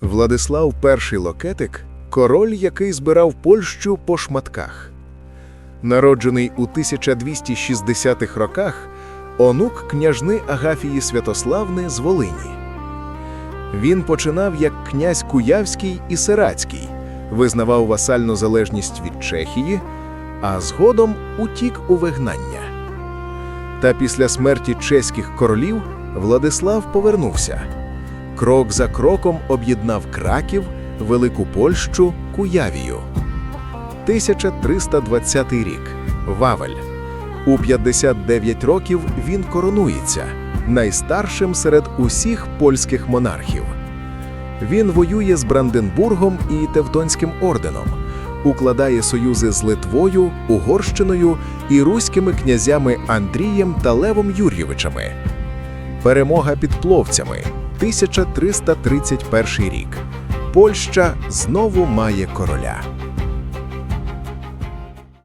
Владислав І Локетик король, який збирав Польщу по шматках. Народжений у 1260-х роках, онук княжни Агафії Святославни з Волині. Він починав як князь Куявський і Сирацький, визнавав васальну залежність від Чехії, а згодом утік у вигнання. Та після смерті чеських королів Владислав повернувся. Крок за кроком об'єднав Краків, Велику Польщу, Куявію. 1320 рік. Вавель. У 59 років він коронується найстаршим серед усіх польських монархів. Він воює з Бранденбургом і Тевтонським орденом, укладає союзи з Литвою, Угорщиною і руськими князями Андрієм та Левом Юрійовичами. Перемога під пловцями 1331 рік. Польща знову має короля.